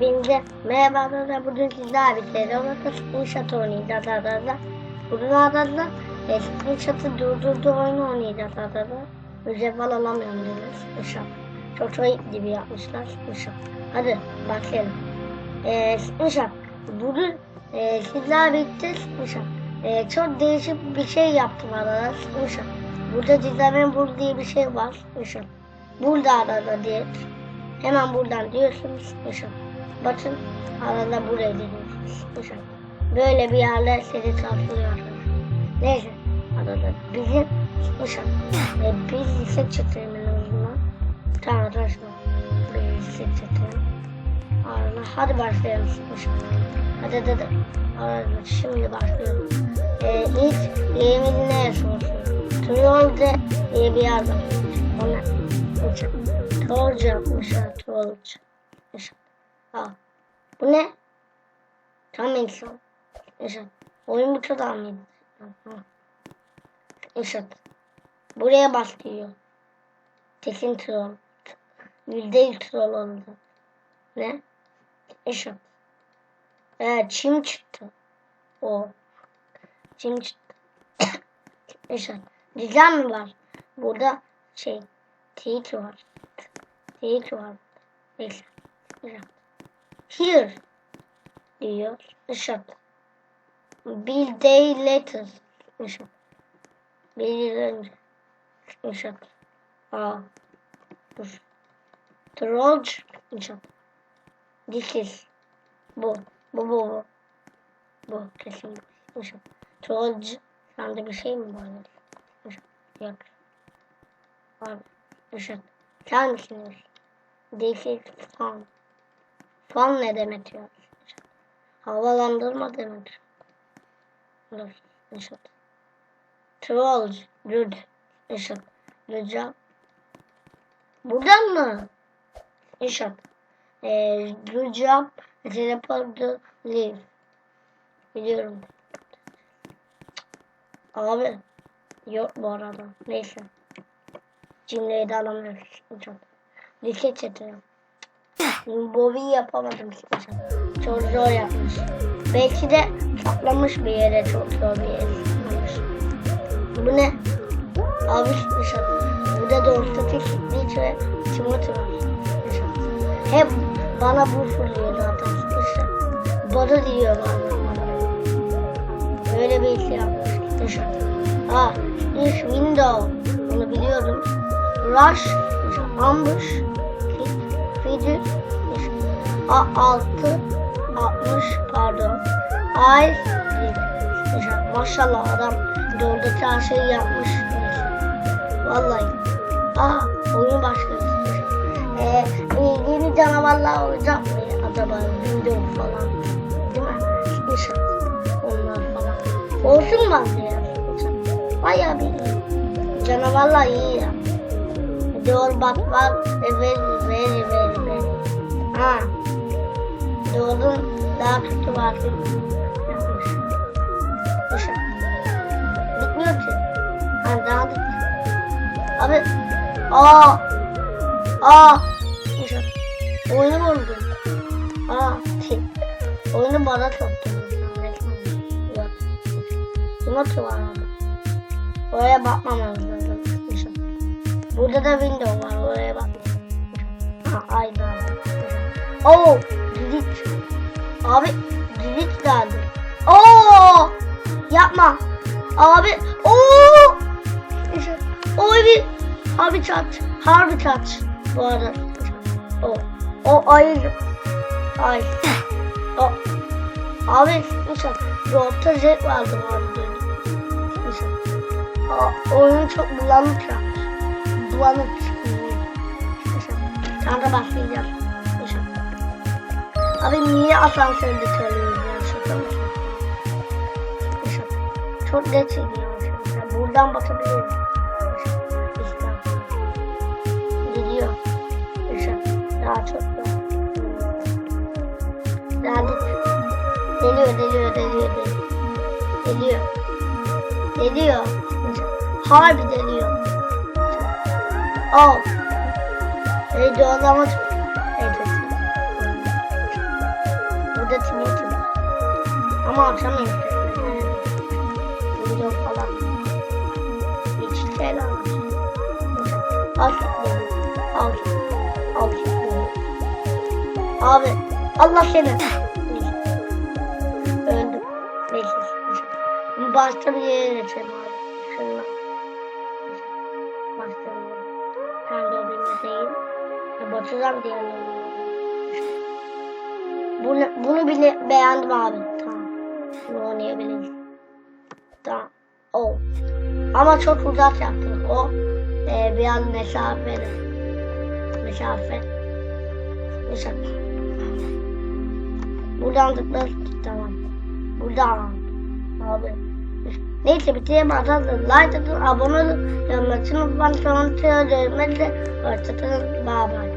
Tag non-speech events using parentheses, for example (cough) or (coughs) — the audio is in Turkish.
Hepinize merhaba arkadaşlar. Bugün sizlerle birlikte Roblox'ta Screenshot oynayacağız arkadaşlar. Bugün arkadaşlar e, Screenshot'ı durdurduğu oyunu oynayacağız arkadaşlar. Falan alamıyorum dedi Screenshot. Çok çok gibi yapmışlar Screenshot. Hadi başlayalım. E, Screenshot. Bugün e, sizlerle birlikte Screenshot. E, çok değişik bir şey yaptım arkadaşlar Screenshot. Burada Dizamen Bul diye bir şey var Screenshot. Burada arada diye. Hemen buradan diyorsunuz Screenshot. Bakın arada buraya gidiyorsunuz. Bakın. Böyle bir yerler sizi sarsılıyor. Neyse. Arada bizim Uşak. E, biz lise çıtırımızdan. Tamam arkadaşlar. Biz lise çıtırım. Arada hadi başlayalım Uşak. Hadi hadi hadi. Arada şimdi başlıyorum. E, ilk yeğenin neresi olsun? Trollde diye bir yer var. Ona Uşak. Trollcu yapmışlar. Trollcu. Uşak. Al. Bu ne? Tam insan. Eşat. Oyun bu kadar. Buraya bas. Kesin troll. Yüzde yüz troll oldu. Ne? Eşat. Ee. O. Çim çıktı. (coughs) Güzel mi var? Burada şey. Teyit var. Teyit var. Here diyor Işık. Bir day later Işık. Bir yıl önce Işık. Aa. Dur. Troll Işık. This is. Bu. Bu bu bu. Bu kesin. Işık. Troll Sende bir şey mi var? Işık. Yok. Abi. Işık. Sen misiniz? This is fun. Fon ne demek ya? Havalandırma demek. Işık. Troll, Rüd, Işık, Rıca. Buradan mı? Işık. Ee, Rıca, Teleportu, Live. Biliyorum. Abi. Yok bu arada. Neyse. Cimriyi de alamıyoruz. Işık. Lise çetelim. Bobby yapamadım işte. Çok zor yapmış. Belki de saklamış bir yere çok zor bir yere saklamış. Bu ne? Abi dışarı. Burada da ortatik hiç ve Timothy. Hep bana bu fırlıyor zaten. Dışarı. Bana diyor bana. Böyle bir şey yapmış. Dışarı. Ah, this window. Bunu biliyorum. Rush, ambush, Fidget, A 6 60 pardon. Ay maşallah adam doğrudaki her şeyi yapmış. Vallahi. Aa oyun başladı. Ee, yeni canavarlar olacak mı acaba? Video falan. Değil mi? İnşallah. Onlar falan. Olsun bence ya. Bayağı bir. Canavarlar iyi ya. Doğru bak var. Evet, very, very, very. Ha. Doğrun daha kötü var. Yapmış. Boşa. Bitmiyor ki. Ha daha da. Abi. Aa. Aa. Boşa. Oyunu buldum. Aa. Oyunu bana. Yumurta var orada. Oraya bakmamamız lazım. Burada da window var. Oraya bak. Ha, aynen. Oo, dilit. Abi, dilit geldi. Oo! Yapma. Abi, oo! O bir harbi çat. Harbi çat. Bu arada. O. O ayı. Ay. O. Abi, işte, Rob'ta jet vardı vardı. İşte. O, oyunu çok bulanık yapmış. Bulanık. Sen de başlayacağım. Abi niye asansörde çalıyoruz ya? Çok net çekiyor. Şaka. Buradan bakabilirim. İşte. Gidiyor. Daha çok daha. Daha. Deliyor, deliyor, deliyor, deliyor. Deliyor. Deliyor. Harbi deliyor. Oh. Neydi o Ama akşam izledim. Video falan. Hiç şeyler var. Al. Al. Al. Abi Allah seni. Öldüm. Neyse. Bir yere geçelim abi. Şundan. Başka bir yere. Kendi odamda değil. Ya batacağım diye. Bunu, bunu bile beğendim abi. Tamam. Bunu oynayabiliriz. Tamam. O. Ama çok uzak yaptın. O e, biraz mesafeli. Mesafe. Mesafe. Buradan tıklarız. Tamam. Buradan. Abi. Neyse bitireyim arkadaşlar. Like atın, abone olun. Yorumlatın. Ben sonra söyleyeyim. Hoşçakalın. Bye bye.